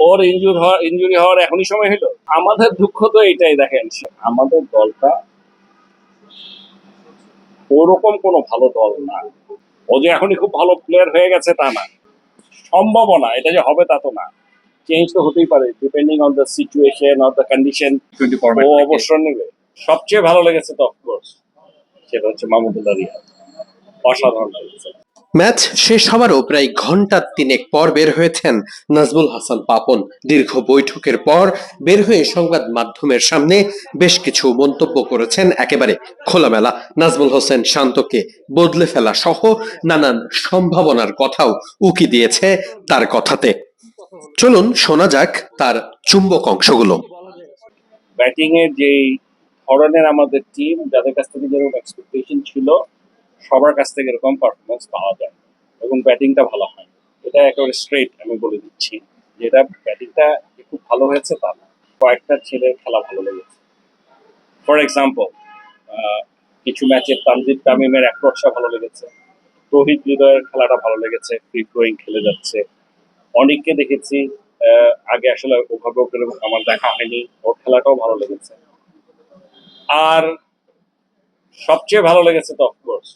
ওর injure হওয়ার injury হওয়ার এখনই সময় হলো আমাদের দুঃখ তো এটাই দেখেন। আমাদের দলটা ওরকম কোনো ভালো দল না। ও যে এখনই খুব ভালো প্লেয়ার হয়ে গেছে তা না। সম্ভবও না এটা যে হবে তা তো না। চেঞ্জ তো হতেই পারে depending on the situation or the condition ও অবসর নেবে। সবচেয়ে ভালো লেগেছে তো অফকোর্স সেটা হচ্ছে মাহমুদুল্লাহ রিয়াদ। অসাধারণ লেগেছে। ম্যাচ শেষ হওয়ারও প্রায় ঘণ্টা তিনেক পর বের হয়েছেন নাজমুল হাসান পাপন। দীর্ঘ বৈঠকের পর বের হয়ে সংবাদ মাধ্যমের সামনে বেশ কিছু মন্তব্য করেছেন একেবারে খোলামেলা। নাজমুল হোসেন শান্তকে বদলে ফেলা সহ নানান সম্ভাবনার কথাও উকি দিয়েছে তার কথাতে। চলুন শোনা যাক তার চুম্বক অংশগুলো। ব্যাটিং এর যেই ধরনের আমাদের টিম যাদের কাছ থেকে যেরকম এক্সপেকটেশন ছিল সবার কাছ থেকে এরকম পারফরমেন্স পাওয়া যায়। এবং ব্যাটিংটা ভালো হয়। এটা একেবারে স্ট্রেট আমি বলে দিচ্ছি যেটা ব্যাটিংটা খুব ভালো হয়েছে তা না। কয়েকটা ছেলের খেলা ভালো লেগেছে। ফর এক্সাম্পল কিছু ম্যাচে তানজিদ তামিমের অ্যাপ্রোচটা ভালো লেগেছে। রোহিত হৃদয়ের খেলাটা ভালো লেগেছে। ফ্রি ফ্লোয়িং খেলে যাচ্ছে। অনেককে দেখেছি আগে আসলে ওভাবে ওকে আমার দেখা হয়নি। ওর খেলাটাও ভালো লেগেছে। আর সবচেয়ে ভালো লেগেছে তো অফকোর্স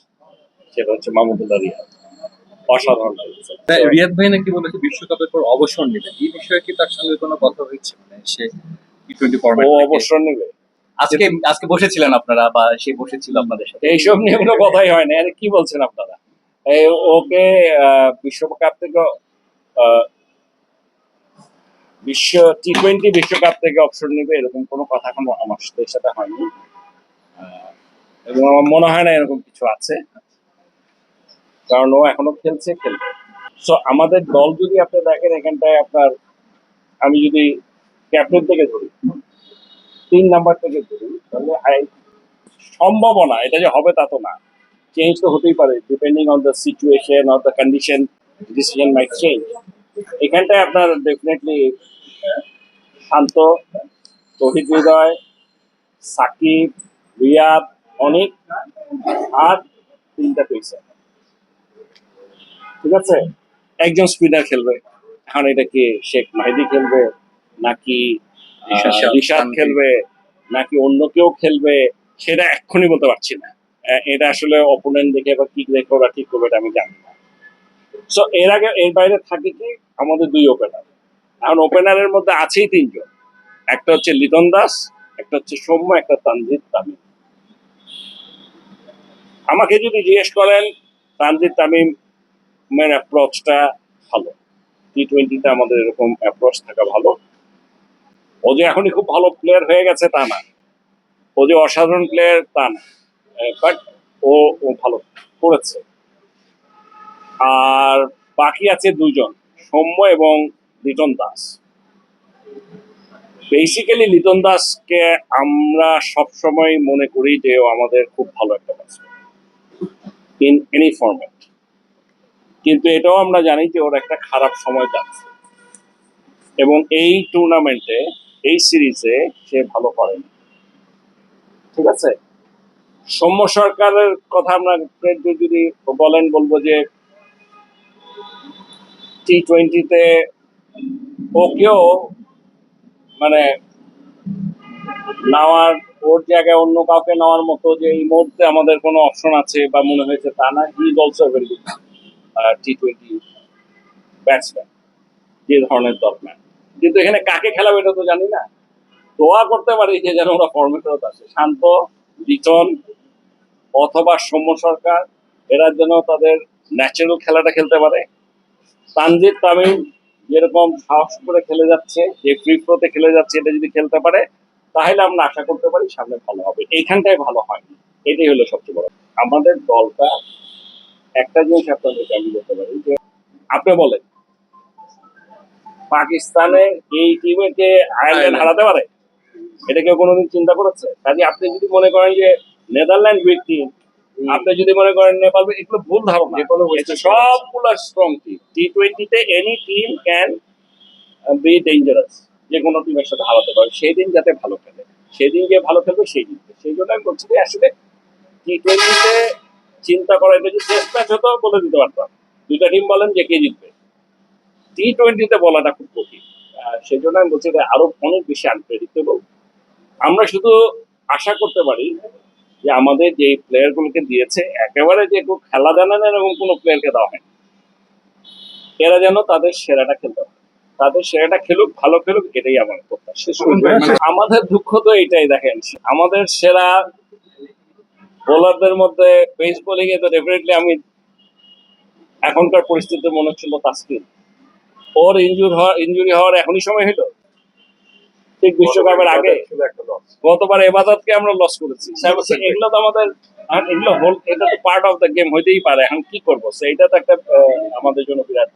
সেটা হচ্ছে মাহমুদুল্লাহ রিয়াদ। অসাধারণ রিয়াদ ভাই নাকি বলেছে বিশ্বকাপের পর অবসর নেবেন এই বিষয়ে কি তার সঙ্গে কোনো কথা হয়েছে? মানে সে টি টোয়েন্টি ফরম্যাট অবসর নেবে। আজকে আজকে বসেছিলেন আপনারা বা সে বসেছিল আপনাদের সাথে? এইসব নিয়ে কোনো কথাই হয় না। কি বলছেন আপনারা? ওকে বিশ্বকাপ থেকে বিশ্ব টি টোয়েন্টি বিশ্বকাপ থেকে অবসর নেবে এরকম কোনো কথা এখনও আমার সাথে সাথে হয়নি। এবং আমার মনে হয় না এরকম কিছু আছে। কারণ ও এখনও খেলছে, খেলবে। সো আমাদের দল যদি আপনি দেখেন, এখানটায় আপনার, আমি যদি ক্যাপ্টেন থেকে ধরি, তিন নাম্বার থেকে ধরি, তাহলে সম্ভাবনা, এটা যে হবে তা তো না। চেঞ্জ তো হতেই পারে depending on the situation or the condition decision might change এখানটায় আপনার ডেফিনেটলি শান্ত, তহিদ হৃদয়, সাকিব, রিয়াদ, অনেক, আর তিনটা পেয়েছে ঠিক আছে? একজন স্পিনার খেলবে। এখন এটা কি শেখ মাহিদি খেলবে নাকি তানভীর। খেলবে নাকি অন্য কেউ খেলবে? সেটা এক্ষুনি বলতে পারছি না। এটা আসলে অপোনেন্ট দেখে বা কি দেখে ওরা ঠিক করবে এটা আমি জানি না। সো এর আগে এর বাইরে থাকে কি? আমাদের দুই ওপেনার এখন ওপেনারের মধ্যে আছেই তিনজন। একটা হচ্ছে লিটন দাস একটা হচ্ছে সৌম্য একটা তানজিদ তামিম। আমাকে যদি জিজ্ঞেস করেন তানজিদ তামিমের অ্যাপ্রোচটা ভালো। টি টোয়েন্টিতে আমাদের এরকম অ্যাপ্রোচ থাকা ভালো। ও যে এখনই খুব ভালো প্লেয়ার হয়ে গেছে তা না। ও যে অসাধারণ প্লেয়ার তা না। বাট ও ভালো করেছে। আর বাকি আছে দুজন সৌম্য এবং লিটন দাস। বেসিক্যালি লিটন দাসকে আমরা সবসময় মনে করি যে ও আমাদের খুব ভালো একটা ইন এনি ফরম্যাট কিন্তু এটাও আমরা জানি যে ওর একটা খারাপ সময় যাচ্ছে। এবং এই টুর্নামেন্টে এই সিরিজে সে ভালো করেনি। ঠিক আছে? সৌম্য সরকারের কথা আমরা যদি বলেন, বলব যে টি টোয়েন্টিতে ওকেও মানে নেওয়ার, ওর জায়গায় অন্য কাউকে নেওয়ার মতো যে এই মুহূর্তে আমাদের কোনো অপশন আছে বা মনে হয়েছে তা না is also very T twenty batsman যে ধরনের দরকার কিন্তু এখানে কাকে খেলাবে এটা তো জানি না। দোয়া করতে পারি যে যেন ওরা ফর্মে ফেরত আসে। শান্ত, লিটন অথবা সৌম্য সরকার, এরা যেন তাদের ন্যাচারাল খেলাটা খেলতে পারে। তানজিদ তামিম যেরকম সাহস করে খেলে যাচ্ছে, যে ফ্রি ফ্লোতে খেলে যাচ্ছে, এটা যদি খেলতে পারে, তাহলে আমরা আশা করতে পারি সামনে ভালো হবে। এইখানটায় ভালো হয়নি। এটাই হলো সবচেয়ে বড়। আমাদের দলটা একটা জিনিস আপনাদেরকে আমি বলতে পারি যে আপনি বলেন পাকিস্তানের এই টিমকে আয়ারল্যান্ড হারাতে পারে? এটা কেউ কোনোদিন চিন্তা করেছে? কাজে আপনি যদি মনে করেন যে নেদারল্যান্ড উইক টিম আপনি যদি মনে করেন নেপাল এগুলো ভুল ধারণা। সবগুলো স্ট্রং টিম টি টোয়েন্টিতে any team can be dangerous যে কোনো টিমের সাথে হারাতে পারে। সেই দিন যাতে ভালো খেলে। সেদিন যে ভালো খেলবে সেই জিতবে সেই জন্য আমি বলছি যে আসলে টি টোয়েন্টিতে চিন্তা করা এটা যদি টেস্ট ম্যাচ হতো বলে দিতে পারতাম। দুইটা টিম বলেন যে কে জিতবে। টি টোয়েন্টিতে বলাটা খুব কঠিন। আহ, সেজন্য আমি বলছি যে আরও অনেক বেশি আনপ্রেডিক্টেবল আমরা শুধু আশা করতে পারি যে আমাদের যে প্লেয়ার গুলোকে দিয়েছে একেবারে যে কেউ খেলা জানে না এরকম কোনো প্লেয়ারকে দেওয়া হয়নি। এরা যেন তাদের সেরাটা খেলতে পারে। তাদের সেরাটা খেলুক ভালো খেলুক এটাই আমার প্রত্যাশা। আমাদের দুঃখ তো এটাই দেখেন। আমাদের সেরা বোলারদের মধ্যে পেস বোলিং এ তো ডেফিনেটলি আমি এখনকার পরিস্থিতিতে মনে হচ্ছিল তাস্কিন। ওর ইনজুর হওয়ার ইনজুরি হওয়ার এখনই সময় হলো ঠিক বিশ্বকাপের আগে। গতবার এবাদতকে আমরা লস করেছি। এগুলো তো আমাদের আর এগুলো হল এটা তো পার্ট অফ দ্য গেম হইতেই পারে। এখন কি করব? সেইটা তো একটা আমাদের জন্য বিরাট।